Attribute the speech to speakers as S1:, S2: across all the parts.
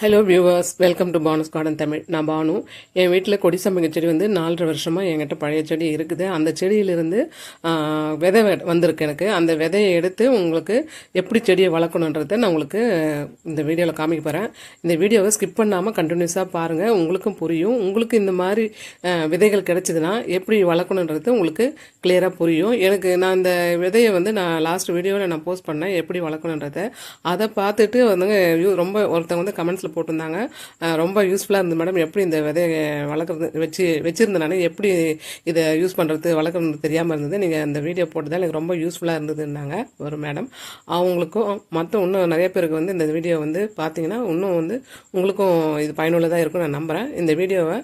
S1: Hello viewers welcome to Banu's garden Tamil நான் பானு. என் வீட்டில் கொடிசம்பங்க செடி வந்து நாலரை வருஷமாக என்கிட்ட பழைய செடி இருக்குது. அந்த செடியிலிருந்து விதை வந்திருக்கு எனக்கு. அந்த விதையை எடுத்து உங்களுக்கு எப்படி செடியை வளர்க்கணுன்றதை நான் உங்களுக்கு இந்த வீடியோவில் காமிக்க போகிறேன் இந்த வீடியோவை ஸ்கிப் பண்ணாமல் கண்டினியூஸாக பாருங்கள் உங்களுக்கும் புரியும். உங்களுக்கு இந்த மாதிரி விதைகள் கிடச்சிதுன்னா எப்படி வளர்க்கணுன்றது உங்களுக்கு கிளியராக புரியும். எனக்கு நான் இந்த விதையை வந்து நான் லாஸ்ட் வீடியோவில் நான் போஸ்ட் பண்ணேன். எப்படி வளர்க்கணுன்றதை. அதை பார்த்துட்டு வந்துங்க யூ- ரொம்ப ஒருத்தவங்க வந்து கமெண்ட்ஸில் போட்டிருந்தாங்க. ரொம்ப யூஸ்ஃபுல்லாக இருந்தது மேடம் எப்படி இந்த விதையை வளர்க்குறது வச்சு வச்சுருந்தேன் நான். எப்படி இதை யூஸ் பண்ணுறது வளர்க்குறது தெரியாமல் இருந்தது. நீங்கள் அந்த வீடியோ போட்டதால் எனக்கு ரொம்ப யூஸ்ஃபுல்லாக இருந்ததுன்னாங்க ஒரு மேடம் அவங்களுக்கும் மற்ற இன்னும் நிறைய பேருக்கு வந்து இந்த வீடியோ வந்து பார்த்தீங்கன்னா இன்னும் வந்து உங்களுக்கும் இது பயனுள்ளதாக இருக்கும் நான் நம்புகிறேன் இந்த வீடியோவை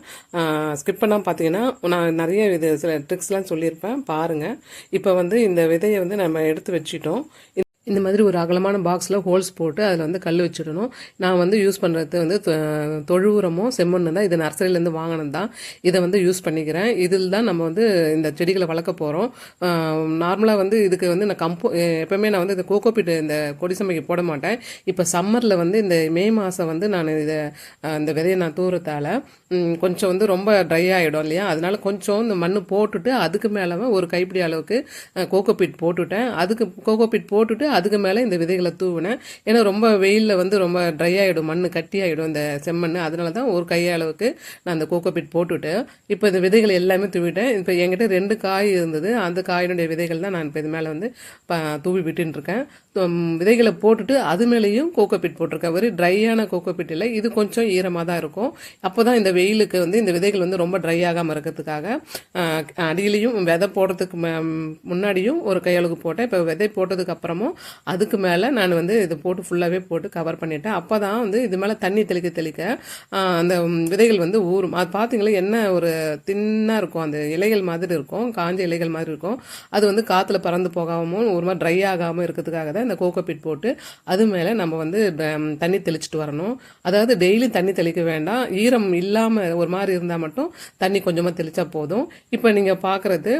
S1: ஸ்கிப் பண்ணால் பார்த்தீங்கன்னா நான் நிறைய இது சில ட்ரிக்ஸ்லாம் சொல்லியிருப்பேன். பாருங்கள் இப்போ வந்து இந்த விதையை வந்து நம்ம எடுத்து வச்சுட்டோம். இந்த மாதிரி ஒரு அகலமான பாக்ஸில் ஹோல்ஸ் போட்டு அதில் வந்து கல் வச்சிடணும். நான் வந்து யூஸ் பண்ணுறது வந்து தொ- தொழு உரமும் செம்மண்ணு தான். இது நர்சரியிலேருந்து வாங்கினது தான். இதை வந்து யூஸ் பண்ணிக்கிறேன். இதில் தான் நம்ம வந்து இந்த செடிகளை வளர்க்க போகிறோம் நார்மலாக வந்து இதுக்கு வந்து நான் கம்போ எப்போவுமே நான் வந்து இந்த கோகோபிட் இந்த கொடிசமைக்கு போட மாட்டேன். இப்போ சம்மரில் வந்து இந்த மே மாதம் வந்து நான் இதை இந்த விதையை நான் தூரத்தால் கொஞ்சம் வந்து ரொம்ப ட்ரை ஆகிடும் இல்லையா? அதனால கொஞ்சம் இந்த மண் போட்டுட்டு அதுக்கு மேலே ஒரு கைப்பிடி அளவுக்கு கோகோபிட் போட்டுவிட்டேன் அதுக்கு கோகோபிட் போட்டுட்டு அதுக்கு மேலே இந்த விதைகளை தூவினேன் ஏன்னா ரொம்ப வெயிலில் வந்து ரொம்ப ட்ரை ஆகிடும் மண் கட்டி ஆகிடும் இந்த செம்மண் அதனால தான் ஒரு கையளவுக்கு நான் அந்த கோகோபிட் போட்டுவிட்டேன் இப்போ இந்த விதைகள் எல்லாமே தூவிட்டேன். இப்போ என்கிட்ட ரெண்டு காய் இருந்தது. அந்த காயினுடைய விதைகள் தான் நான் இப்போ இது மேலே வந்து ப- தூவி விட்டுருக்கேன் விதைகளை போட்டுட்டு அது மேலேயும் கோகோபிட் போட்டிருக்கேன். ஒரு ட்ரையான கோகோபிட் இல்லை இது கொஞ்சம் ஈரமாக தான் இருக்கும். அப்போ தான் இந்த வெயிலுக்கு வந்து இந்த விதைகள் வந்து ரொம்ப ட்ரை ஆகாமல் இருக்கிறதுக்காக அடியிலையும் விதை போடுறதுக்கு முன்னாடியும் ஒரு கையளவுக்கு போட்டேன். இப்போ விதை போட்டதுக்கு அப்புறமும் அதுக்கு மேலே நான் வந்து இதை போட்டு ஃபுல்லாகவே போட்டு கவர் பண்ணிட்டேன். அப்போ தான் வந்து இது மேலே தண்ணி தெளிக்க தெளிக்க அந்த விதைகள் வந்து ஊறும். அது பார்த்தீங்களா என்ன ஒரு தின்னாக இருக்கும். அந்த இலைகள் மாதிரி இருக்கும் காஞ்ச இலைகள் மாதிரி இருக்கும். அது வந்து காற்றுல பறந்து போகாமல் ஒரு மாதிரி ட்ரை ஆகாமல் இருக்கிறதுக்காக தான் இந்த கோகோபிட் போட்டு அது மேலே நம்ம வந்து தண்ணி தெளிச்சிட்டு வரணும். அதாவது டெய்லி தண்ணி தெளிக்க வேண்டாம். ஈரம் இல்லாமல் ஒரு மாதிரி இருந்தால் மட்டும் தண்ணி கொஞ்சமாக தெளித்தா போதும். இப்போ நீங்கள் பார்க்குறது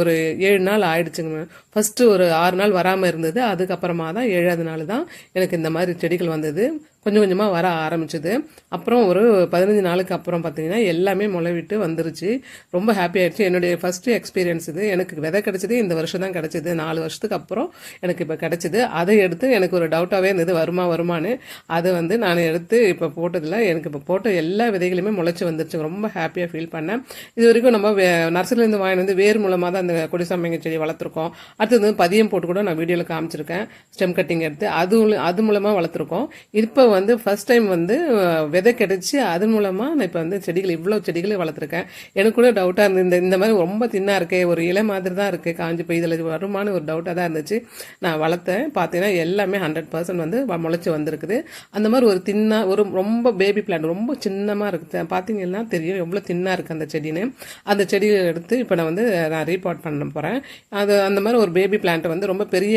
S1: ஒரு ஏழு நாள் ஆயிடுச்சுங்க. ஃபஸ்ட்டு ஒரு ஆறு நாள் வராமல் இருந்தது. அதுக்கப்புறமா தான் ஏழாவது நாள் தான் எனக்கு இந்த மாதிரி செடிகள் வந்தது. கொஞ்சம் கொஞ்சமாக வர ஆரம்பிச்சது. அப்புறம் ஒரு பதினஞ்சு நாளுக்கு அப்புறம் பார்த்தீங்கன்னா எல்லாமே முளைவிட்டு வந்துருச்சு. ரொம்ப ஹாப்பி ஆயிடுச்சு. என்னுடைய ஃபஸ்ட்டு எக்ஸ்பீரியன்ஸ் இது. எனக்கு விதை கிடச்சிது இந்த வருஷம் தான் கிடச்சிது. நாலு வருஷத்துக்கு அப்புறம் எனக்கு இப்போ கிடச்சிது. அதை எடுத்து எனக்கு ஒரு டவுட்டாகவே இருந்தது. வருமா வருமானு அதை வந்து நான் எடுத்து இப்போ போட்டதில் எனக்கு இப்போ போட்ட எல்லா விதைகளுமே முளைச்சி வந்துருச்சு. ரொம்ப ஹாப்பியாக ஃபீல் பண்ணேன். இது வரைக்கும் நம்ம வே- நர்சரிலேருந்து வாங்கி வந்து வேர் மூலமாக தான் அந்த கொடிசாமிங்க செடி வளர்த்துருக்கோம். அடுத்தது வந்து பதியம் போட்டு கூட நான் வீடியோவில் காமிச்சிருக்கேன். ஸ்டெம் கட்டிங் எடுத்து. அது அது மூலமாக வளர்த்துருக்கோம். இப்போ வந்து ஃபர்ஸ்ட் டைம் வந்து விதை கிடைச்சி அது மூலமாக நான் இப்போ வந்து செடிகள் இவ்வளோ செடிகளை வளர்த்துருக்கேன். எனக்கு கூட டவுட்டாக இருந்தது. இந்த இந்த மாதிரி ரொம்ப தின்னாக இருக்கே ஒரு இலை மாதிரி தான் இருக்குது காஞ்சி போய் இதில் வருமானு ஒரு டவுட்டாக தான் இருந்துச்சு. நான் வளர்த்தேன். பார்த்தீங்கன்னா எல்லாமே ஹண்ட்ரட் பர்சன்ட் வந்து முளைச்சி வந்திருக்குது. அந்த மாதிரி ஒரு தின்னா ஒரு ரொம்ப பேபி பிளான்ட் ரொம்ப சின்னமாக இருக்குது. பார்த்தீங்கன்னா தெரியும் எவ்வளோ தின்னாக இருக்குது அந்த செடின்னு. அந்த செடியை எடுத்து இப்போ நான் வந்து நான் ரீபாட் பண்ண போகிறேன் அது அந்த மாதிரி ஒரு பேபி பிளான்ட்டை வந்து ரொம்ப பெரிய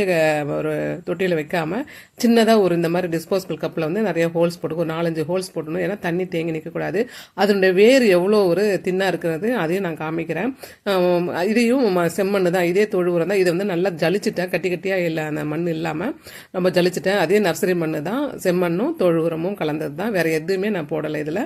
S1: ஒரு தொட்டியில் வைக்காமல் சின்னதாக ஒரு இந்த மாதிரி டிஸ்போசபிள் கப்பில் வந்து நிறைய ஹோல்ஸ் போட்டுக்கும் ஒரு நாலஞ்சு ஹோல்ஸ் போட்டணும் ஏன்னா தண்ணி தேங்கி நிற்கக்கூடாது அதனுடைய வேர் எவ்வளோ ஒரு தின்னாக இருக்கிறது அதையும் நான் காமிக்கிறேன். இதையும் ம- செம்மண்ணு தான் இதே தொழு உரம் தான். இதை வந்து நல்லா ஜலிச்சிட்டேன். கட்டி கட்டியாக இல்லை அந்த மண் இல்லாமல் ரொம்ப ஜலிச்சிட்டேன். அதே நர்சரி மண்ணு தான் செம்மண்ணும் தொழு உரமும் கலந்தது தான். வேறு எதுவுமே நான் போடலை இதில்.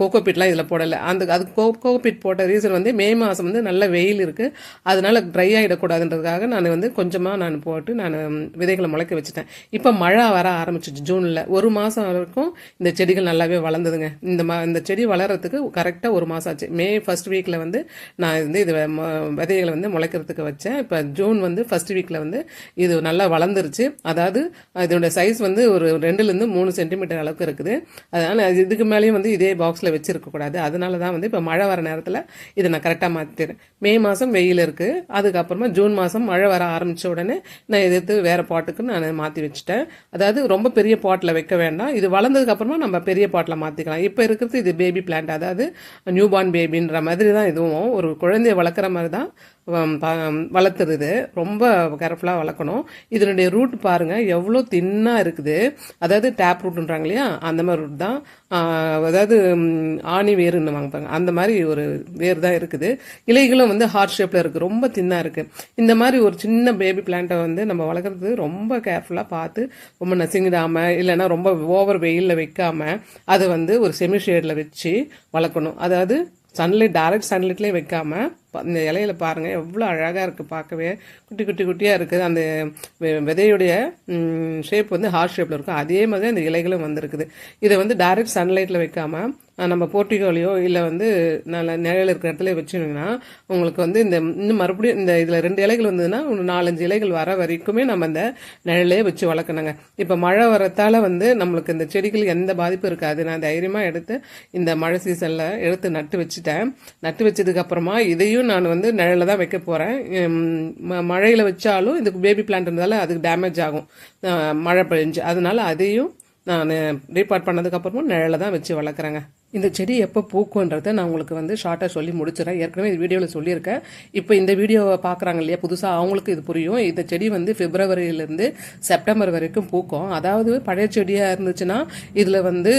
S1: கோகோபிட்லாம் இதில் போடலை. அந்த அது கோகோபிட் போட்ட ரீசன் வந்து மே மாதம் வந்து நல்ல வெயில் இருக்குது அதனால் ட்ரை ஆகிடக்கூடாதுன்றதுக்காக நான் வந்து கொஞ்சமாக நான் போட்டு நான் விதைகளை முளைக்க வச்சுட்டேன். இப்போ மழை வர ஆரம்பிச்சிச்சு ஜூனில். ஒரு மாதம் மாதம் வரைக்கும் இந்த செடிகள் நல்லாவே வளர்ந்ததுங்க. இந்த மா இந்த செடி வளர்கிறதுக்கு கரெக்டாக ஒரு மாதம் ஆச்சு. மே ஃபர்ஸ்ட் வீக்கில் வந்து நான் வந்து இது ம- விதைகளை வந்து முளைக்கிறதுக்கு வச்சேன். இப்போ ஜூன் வந்து ஃபர்ஸ்ட் வீக்கில் வந்து இது நல்லா வளர்ந்துருச்சு. அதாவது இதோட சைஸ் வந்து ஒரு ரெண்டுலேருந்து மூணு சென்டிமீட்டர் அளவுக்கு இருக்குது. அதனால் இதுக்கு மேலேயும் வந்து இதே பாக்ஸில் வச்சுருக்கக்கூடாது அதனால தான் வந்து இப்போ மழை வர நேரத்தில் இதை நான் கரெக்டாக மாற்றிடுறேன் மே மாதம் வெயில் இருக்குது அதுக்கப்புறமா ஜூன் மாதம் மழை வர ஆரம்பித்த உடனே நான் எதிர்த்து வேறு பாட்டுக்கு நான் மாற்றி வச்சுட்டேன். அதாவது ரொம்ப பெரிய பாட்டில் வைக்க வேண்டாம் இது வளர்ந்ததுக்கு அப்புறமா நம்ம பெரிய பாட்டில் மாற்றிக்கலாம் இப்போ இருக்கிறது இது பேபி பிளான்ட் அதாவது நியூ பார்ன் பேபின்ற மாதிரி தான் இதுவும். ஒரு குழந்தைய வளர்க்குற மாதிரி தான் வளர்த்துறது. ரொம்ப கேர்ஃபுல்லாக வளர்க்கணும். இதனுடைய ரூட் பாருங்கள் எவ்வளோ தின்னாக இருக்குது. அதாவது டேப் ரூட்ன்றாங்க இல்லையா? அந்த மாதிரி ரூட் தான். அதாவது ஆணி வேருன்னு வாங்க அந்த மாதிரி ஒரு வேர் தான் இருக்குது. இலைகளும் வந்து ஹார்ட் ஷேப்பில் இருக்குது ரொம்ப தின்னாக இருக்குது இந்த மாதிரி ஒரு சின்ன பேபி பிளான்ட்டை வந்து நம்ம வளர்க்குறது ரொம்ப கேர்ஃபுல்லாக பார்த்து ரொம்ப நசுங்கிடாமல் இல்லைன்னா ரொம்ப ஓவர் வெயிலில் வைக்காமல் அதை வந்து ஒரு செமி ஷேடில் வச்சு வளர்க்கணும். அதாவது சன்லைட் டைரக்ட் சன்லைட்லேயே வைக்காம இந்த இலையில பாருங்க எவ்வளோ அழகாக இருக்குது பார்க்கவே. குட்டி குட்டி குட்டியாக இருக்குது அந்த வெ- விதையுடைய ஷேப் வந்து ஹார்ட் ஷேப்பில் இருக்கும். அதே மாதிரி அந்த இலைகளும் வந்திருக்குது. இதை வந்து டைரக்ட் சன்லைட்டில் வைக்காமல் நம்ம போர்ட்டிகோலையோ இல்லை வந்து நல்ல நிழல் இருக்கிற இடத்துல வச்சுருந்தீங்கன்னா உங்களுக்கு வந்து இந்த இன்னும் மறுபடியும் இந்த இதில் ரெண்டு இலைகள் வந்ததுன்னா ஒரு நாலஞ்சு இலைகள் வர வரைக்குமே நம்ம இந்த நிழலே வச்சு வளர்க்கணுங்க. இப்போ மழை வரத்தால் வந்து நம்மளுக்கு இந்த செடிகள் எந்த பாதிப்பும் இருக்காது. நான் தைரியமாக எடுத்து இந்த மழை சீசனில் எடுத்து நட்டு வச்சுட்டேன். நட்டு வச்சதுக்கப்புறமா இதையும் நான் வந்து நிழலில் தான் வைக்க போகிறேன் மழையில் வச்சாலும் இதுக்கு பேபி பிளான்ட் இருந்தாலும் அதுக்கு டேமேஜ் ஆகும். மழை பெஞ்சு. அதனால அதையும் நான் ரீபார்ட் பண்ணதுக்கப்புறமும் நிழலில் தான் வச்சு வளர்க்குறேங்க. இந்த செடி எப்போ பூக்குன்றதை நான் உங்களுக்கு வந்து ஷார்ட்டாக சொல்லி முடிச்சிடறேன். ஏற்கனவே இந்த வீடியோவில் சொல்லியிருக்கேன். இப்போ இந்த வீடியோவை பார்க்குறாங்க இல்லையா? புதுசாக அவங்களுக்கு இது புரியும். இந்த செடி வந்து பிப்ரவரியிலேருந்து செப்டம்பர் வரைக்கும் பூக்கும். அதாவது பழைய செடியாக இருந்துச்சுன்னா இதில் வந்து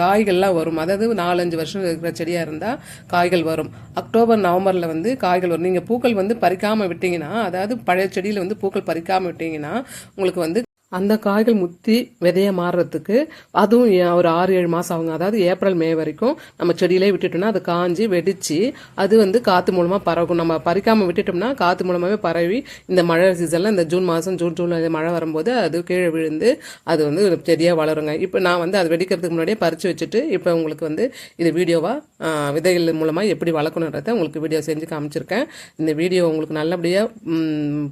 S1: காய்கள்லாம் வரும். அதாவது நாலஞ்சு வருஷம் இருக்கிற செடியாக இருந்தால் காய்கள் வரும். அக்டோபர் நவம்பரில் வந்து காய்கள் வரும். நீங்கள் பூக்கள் வந்து பறிக்காமல் விட்டீங்கன்னா அதாவது பழைய செடியில் வந்து பூக்கள் பறிக்காமல் விட்டீங்கன்னா உங்களுக்கு வந்து அந்த காய்கள் முத்தி விதைய மாறுறதுக்கு அதுவும் ஏ- ஒரு ஆறு ஏழு மாதம் ஆகுங்க. அதாவது ஏப்ரல் மே வரைக்கும் நம்ம செடியிலே விட்டுட்டோம்னா அது காஞ்சி வெடிச்சு அது வந்து காற்று மூலமாக பரவும். நம்ம பறிக்காமல் விட்டுட்டோம்னா காற்று மூலமாகவே பரவி இந்த மழை சீசனில் இந்த ஜூன் மாதம் ஜூன் ஜூலை மழை வரும்போது அது கீழே விழுந்து அது வந்து செடியாக வளருங்க. இப்போ நான் வந்து அது வெடிக்கிறதுக்கு முன்னாடியே பறித்து வச்சுட்டு இப்போ உங்களுக்கு வந்து இது வீடியோவாக விதைகள் மூலமாக எப்படி வளர்க்கணுன்றத உங்களுக்கு வீடியோ செஞ்சு காமிச்சிருக்கேன். இந்த வீடியோ உங்களுக்கு நல்லபடியாக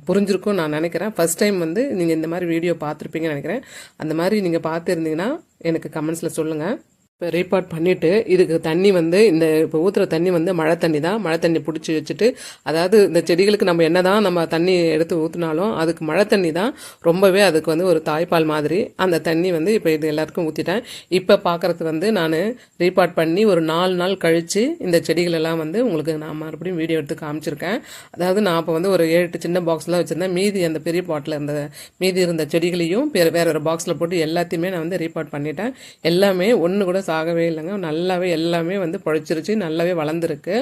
S1: புரிஞ்சிருக்கும் நான் நினைக்கிறேன். ஃபர்ஸ்ட் டைம் வந்து நீங்கள் இந்த மாதிரி வீடியோ பார்த்துருப்பீங்கன்னு நினைக்கிறேன். அந்த மாதிரி நீங்கள் பார்த்துருந்தீங்கன்னா எனக்கு கமெண்ட்ஸில் சொல்லுங்கள் இப்போ ரீபார்ட் பண்ணிவிட்டு இதுக்கு தண்ணி வந்து இந்த இப்போ ஊற்றுற தண்ணி வந்து மழை தண்ணி தான். மழை தண்ணி பிடிச்சி வச்சுட்டு அதாவது இந்த செடிகளுக்கு நம்ம என்ன தான் நம்ம தண்ணி எடுத்து ஊற்றினாலும் அதுக்கு மழை தண்ணி தான் ரொம்பவே அதுக்கு வந்து ஒரு தாய்ப்பால் மாதிரி. அந்த தண்ணி வந்து இப்போ இது எல்லாருக்கும் ஊற்றிட்டேன் இப்போ பார்க்குறது வந்து நான் ரீபார்ட் பண்ணி ஒரு நாலு நாள் கழித்து இந்த செடிகளெல்லாம் வந்து உங்களுக்கு நான் மறுபடியும் வீடியோ எடுத்து காமிச்சிருக்கேன். அதாவது நான் இப்போ வந்து ஒரு ஏழு எட்டு சின்ன பாக்ஸ்லாம் வச்சுருந்தேன். மீதி அந்த பெரிய பாட்டில் இருந்த மீதி இருந்த செடிகளையும் வேறு வேறு ஒரு பாக்ஸில் போட்டு எல்லாத்தையுமே நான் வந்து ரீபார்ட் பண்ணிட்டேன். எல்லாமே ஒன்று கூட சாகவே இல்லைங்க. நல்லாவே எல்லாமே வந்து பொழைச்சிருச்சு. நல்லாவே வளர்ந்துருக்கு.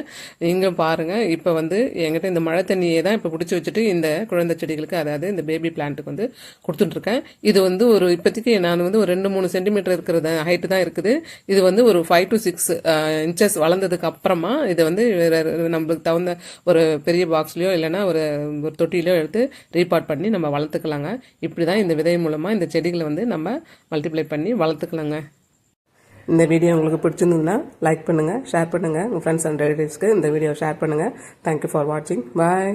S1: நீங்கள் பாருங்கள் இப்போ வந்து என்கிட்ட இந்த மழை தண்ணியை தான் இப்போ பிடிச்சி வச்சுட்டு இந்த குழந்தை செடிகளுக்கு அதாவது இந்த பேபி பிளான்ட்டுக்கு வந்து கொடுத்துட்ருக்கேன் இது வந்து ஒரு இப்போதைக்கு நான் வந்து ஒரு ரெண்டு மூணு சென்டிமீட்டர் இருக்கிறத ஹைட்டு தான் இருக்குது. இது வந்து ஒரு ஃபைவ் டு சிக்ஸ் இன்ச்சஸ் வளர்ந்ததுக்கு அப்புறமா இதை வந்து நம்மளுக்கு தகுந்த ஒரு பெரிய பாக்ஸ்லையோ இல்லைன்னா ஒரு ஒரு தொட்டிலையோ எடுத்து ரீபார்ட் பண்ணி நம்ம வளர்த்துக்கலாங்க. இப்படி தான் இந்த விதை மூலமாக இந்த செடிகளை வந்து நம்ம மல்டிப்ளை பண்ணி வளர்த்துக்கலாங்க. இந்த வீடியோ உங்களுக்கு பிடிச்சிருந்ததுன்னா லைக் பண்ணுங்கள் ஷேர் பண்ணுங்கள் உங்கள் ஃப்ரெண்ட்ஸ் அண்ட் ரிலேட்டிவ்ஸ்க்கு இந்த வீடியோ ஷேர் பண்ணுங்கள் தேங்க்யூ ஃபார் வாட்சிங் பாய்